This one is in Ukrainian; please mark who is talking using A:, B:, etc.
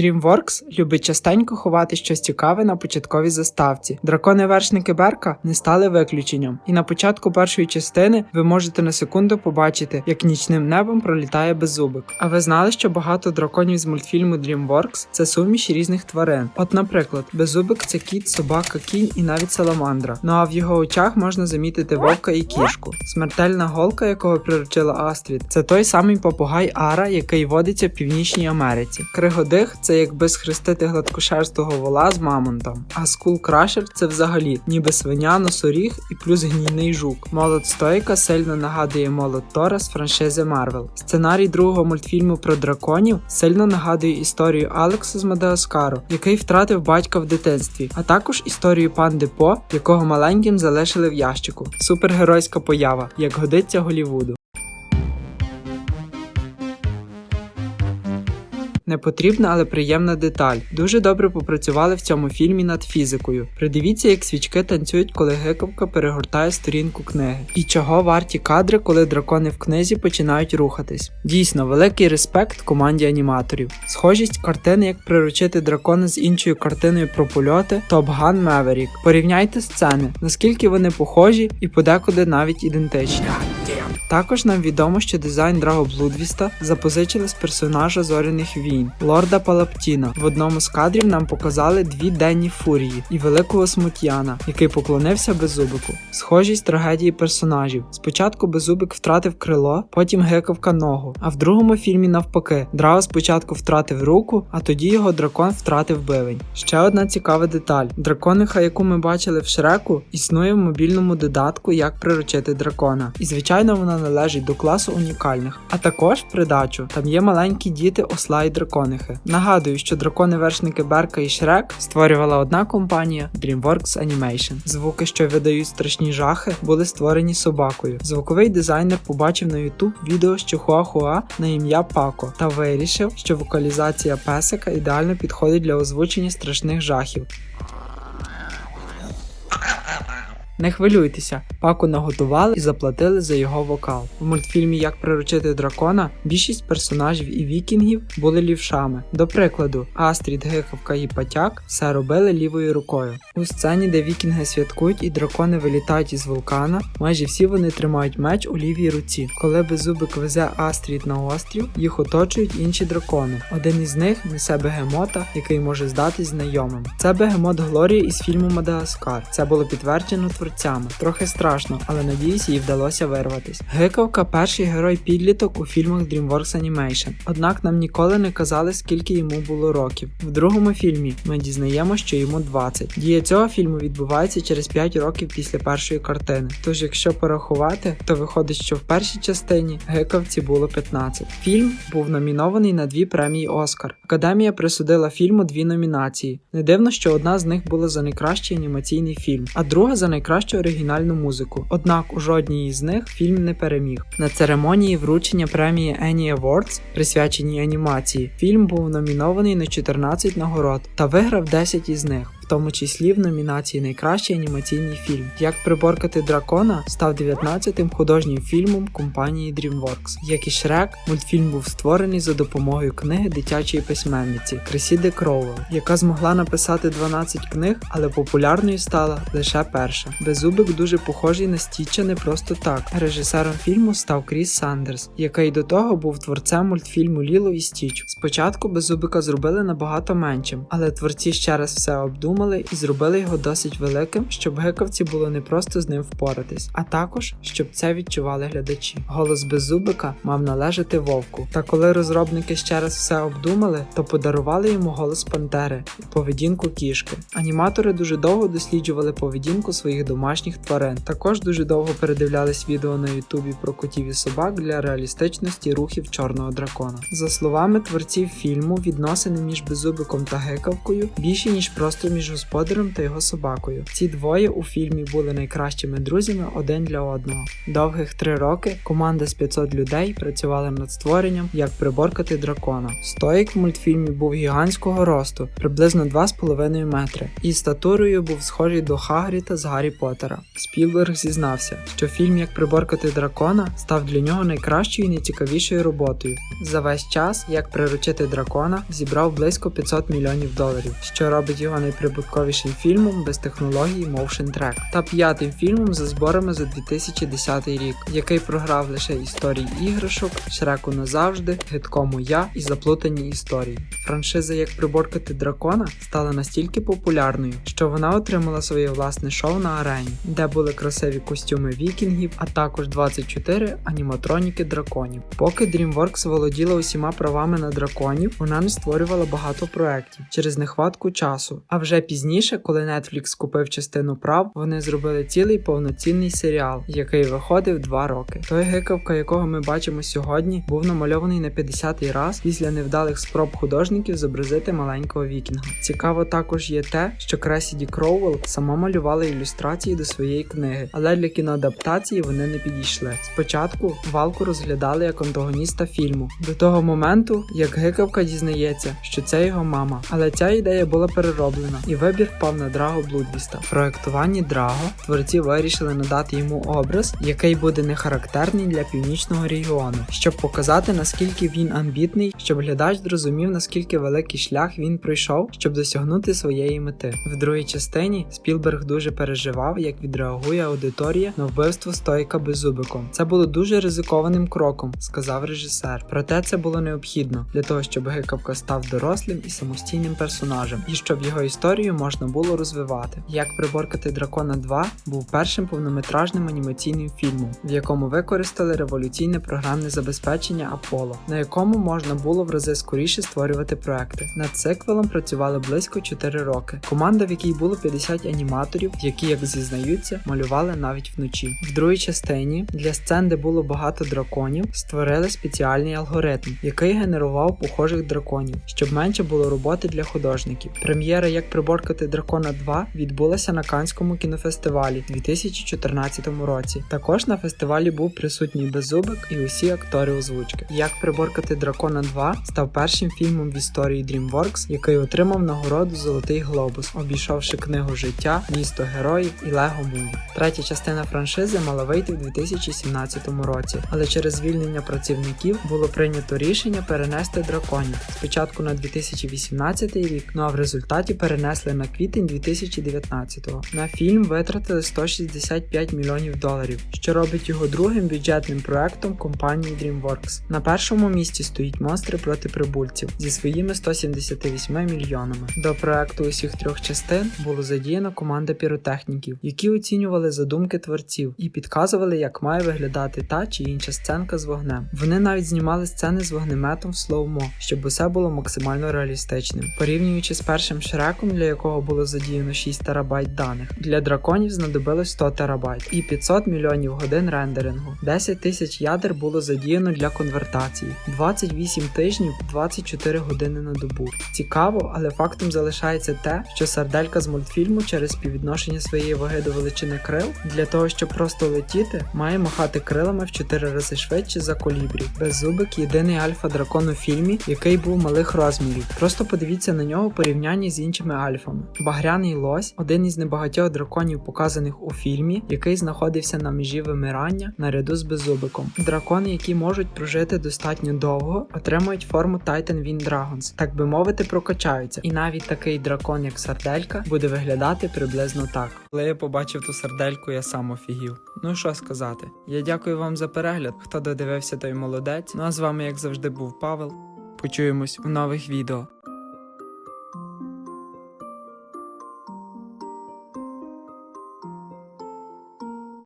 A: DreamWorks любить частенько ховати щось цікаве на початковій заставці. Дракони-вершники Берка не стали виключенням, і на початку першої частини ви можете на секунду побачити, як нічним небом пролітає беззубик. А ви знали, що багато драконів з мультфільму DreamWorks – це суміш різних тварин. От, наприклад, беззубик це кіт, собака, кінь і навіть саламандра. Ну а в його очах можна замітити вовка і кішку. Смертельна голка, якого приручила Астрід, це той самий попугай Ара, який водиться в Північній Америці. Кригодих це якби схрестити гладкошерстого вола з мамонтом. А скул крашер це взагалі ніби свиня, носоріг і плюс гнійний жук. Молот Стойка сильно нагадує молот Тора з франшизи Марвел. Сценарій другого мультфільму про драконів сильно нагадує історію Алекса з Мадагаскару, який втратив батька в дитинстві, а також історію панди По, якого маленьким залишили в ящику. Супергеройська поява, як годиться Голівуду. Непотрібна, але приємна деталь. Дуже добре попрацювали в цьому фільмі над фізикою. Придивіться, як свічки танцюють, коли гикавка перегортає сторінку книги. І чого варті кадри, коли дракони в книзі починають рухатись. Дійсно, великий респект команді аніматорів. Схожість картини, як приручити дракона з іншою картиною про польоти Top Gun Maverick. Порівняйте сцени, наскільки вони похожі і подекуди навіть ідентичні. Також нам відомо, що дизайн Драго Блудвіста запозичили з персонажа зоряних війн Лорда Палаптіна. В одному з кадрів нам показали дві денні фурії і великого смут'яна, який поклонився беззубику. Схожість трагедії персонажів. Спочатку беззубик втратив крило, потім гикавка ногу. А в другому фільмі навпаки, Драго спочатку втратив руку, а тоді його дракон втратив бивень. Ще одна цікава деталь: дракониха, яку ми бачили в Шреку, існує в мобільному додатку, як приручити дракона. І звичайно, вона належить до класу унікальних. А також придачу там є маленькі діти осла і драконихи. Нагадую, що дракони-вершники Берка і Шрек створювала одна компанія DreamWorks Animation. Звуки, що видають страшні жахи, були створені собакою. Звуковий дизайнер побачив на YouTube відео з Чихуахуа на ім'я Пако та вирішив, що вокалізація песика ідеально підходить для озвучення страшних жахів. Не хвилюйтеся, паку наготували і заплатили за його вокал. В мультфільмі Як приручити дракона більшість персонажів і вікінгів були лівшами. До прикладу, Астрід, Гикавка і Патяк все робили лівою рукою. У сцені, де вікінги святкують і дракони вилітають із вулкана, майже всі вони тримають меч у лівій руці. Коли беззубик везе Астрід на острів, їх оточують інші дракони. Один із них несе бегемота, який може здатись знайомим. Це бегемот Глорії із фільму Мадагаскар. Це було підтверджено творцями. Трохи страшно, але надіюсь, їй вдалося вирватись. Гикавка перший герой підліток у фільмах DreamWorks Animation. Однак нам ніколи не казали, скільки йому було років. В другому фільмі ми дізнаємо, що йому 20. Дія цього фільму відбувається через 5 років після першої картини. Тож, якщо порахувати, то виходить, що в першій частині гикавці було 15. Фільм був номінований на дві премії Оскар. Академія присудила фільму дві номінації. Не дивно, що одна з них була за найкращий анімаційний фільм, а друга за найкращу оригінальну музику. Однак у жодній із них фільм не переміг. На церемонії вручення премії Annie Awards, присвяченій анімації, фільм був номінований на 14 нагород та виграв 10 із них. Тому числі в номінації Найкращий анімаційний фільм. Як приборкати дракона став 19-тим художнім фільмом компанії DreamWorks. Як і Шрек, мультфільм був створений за допомогою книги дитячої письменниці Кресіди Кроуел, яка змогла написати 12 книг, але популярною стала лише перша. Беззубик дуже похожий на Стіча не просто так. Режисером фільму став Кріс Сандерс, який до того був творцем мультфільму Ліло і Стіч. Спочатку Беззубика зробили набагато меншим, але творці ще раз все обдумали і зробили його досить великим, щоб гикавці було не просто з ним впоратись, а також щоб це відчували глядачі. Голос Беззубика мав належати вовку. Та коли розробники ще раз все обдумали, то подарували йому голос пантери і поведінку кішки. Аніматори дуже довго досліджували поведінку своїх домашніх тварин. Також дуже довго передивлялись відео на Ютубі про котів і собак для реалістичності рухів чорного дракона. За словами творців фільму, відносини між Беззубиком та гикавкою більші ніж просто між між господарем та його собакою. Ці двоє у фільмі були найкращими друзями один для одного. Довгих три роки команда з 500 людей працювала над створенням, як приборкати дракона. Стоїк в мультфільмі був гігантського росту, приблизно 2,5 метри, і статурою був схожий до Хагріта з Гаррі Поттера. Спілберг зізнався, що фільм Як приборкати дракона став для нього найкращою і найцікавішою роботою. За весь час, як приручити дракона, зібрав близько 500 мільйонів доларів, що робить його найприбутковішим фільмом без технології Motion Track та п'ятим фільмом за зборами за 2010 рік, який програв лише історії іграшок, Шреку назавжди, Гидкому я і заплутані історії. Франшиза Як приборкати дракона стала настільки популярною, що вона отримала своє власне шоу на арені, де були красиві костюми вікінгів, а також 24 аніматроніки драконів. Поки DreamWorks володіла усіма правами на драконів, вона не створювала багато проєктів через нехватку часу. А вже пізніше, коли Netflix купив частину прав, вони зробили цілий повноцінний серіал, який виходив два роки. Той гикавка, якого ми бачимо сьогодні, був намальований на 50-й раз після невдалих спроб художників зобразити маленького вікінга. Цікаво також є те, що Кресіді Кроувелл сама малювала ілюстрації до своєї книги, але для кіноадаптації вони не підійшли. Спочатку валку розглядали як антагоніста фільму до того моменту, як гикавка дізнається, що це його мама. Але ця ідея була перероблена, і вибір впав на Драго Блудвіста. В проектуванні Драго творці вирішили надати йому образ, який буде не характерний для північного регіону, щоб показати наскільки він амбітний, щоб глядач зрозумів наскільки великий шлях він пройшов, щоб досягнути своєї мети. В другій частині Спілберг дуже переживав, як відреагує аудиторія на вбивство стойка беззубиком. Це було дуже ризикованим кроком, сказав режисер. Проте це було необхідно для того, щоб гикавка став дорослим і самостійним персонажем, і щоб його історію можна було розвивати. Як приборкати дракона 2 був першим повнометражним анімаційним фільмом, в якому використали революційне програмне забезпечення Apollo, на якому можна було в рази скоріше створювати проекти. Над циквелом працювали близько 4 роки. Команда, в якій було 50 аніматорів, які, як зізнаються, малювали навіть вночі. В другій частині для сцен, де було багато драконів, створили спеціальний алгоритм, який генерував похожих драконів, щоб менше було роботи для художників. Прем'єра Як приборкати дракона 2 відбулася на Канському кінофестивалі у 2014 році. Також на фестивалі був присутній Беззубик і усі актори озвучки. Як приборкати дракона 2 став першим фільмом історії DreamWorks, який отримав нагороду Золотий Глобус, обійшовши книгу життя, місто героїв і Лего Муві. Третя частина франшизи мала вийти в 2017 році, але через звільнення працівників було прийнято рішення перенести драконів спочатку на 2018 рік, ну а в результаті перенесли на квітень 2019-го. На фільм витратили 165 мільйонів доларів, що робить його другим бюджетним проектом компанії DreamWorks. На першому місці стоїть монстри проти прибульців зі своїми 178 мільйонами. До проекту усіх трьох частин було задіяно команда піротехніків, які оцінювали задумки творців і підказували, як має виглядати та чи інша сценка з вогнем. Вони навіть знімали сцени з вогнеметом в слоумо, щоб усе було максимально реалістичним. Порівнюючи з першим шреком, для якого було задіяно 6 терабайт даних, для драконів знадобилось 100 терабайт і 500 мільйонів годин рендерингу. 10 тисяч ядер було задіяно для конвертації, 28 тижнів, 24 години на добу. Цікаво, але фактом залишається те, що сарделька з мультфільму через співвідношення своєї ваги до величини крил для того, щоб просто летіти, має махати крилами в 4 рази швидше за колібрі. Беззубик єдиний альфа-дракон у фільмі, який був малих розмірів. Просто подивіться на нього у порівнянні з іншими альфами. Багряний лось один із небагатьох драконів, показаних у фільмі, який знаходився на межі вимирання наряду з беззубиком. Дракони, які можуть прожити достатньо довго, отримують форму Titan Wind Dragons, так би мовити, прокачаються. І навіть такий дракон, як сарделька, буде виглядати приблизно так. Коли я побачив ту сардельку, я сам офігів. Ну що сказати, я дякую вам за перегляд. Хто додивився, той молодець. Ну а з вами, як завжди, був Павел. Почуємось у нових відео.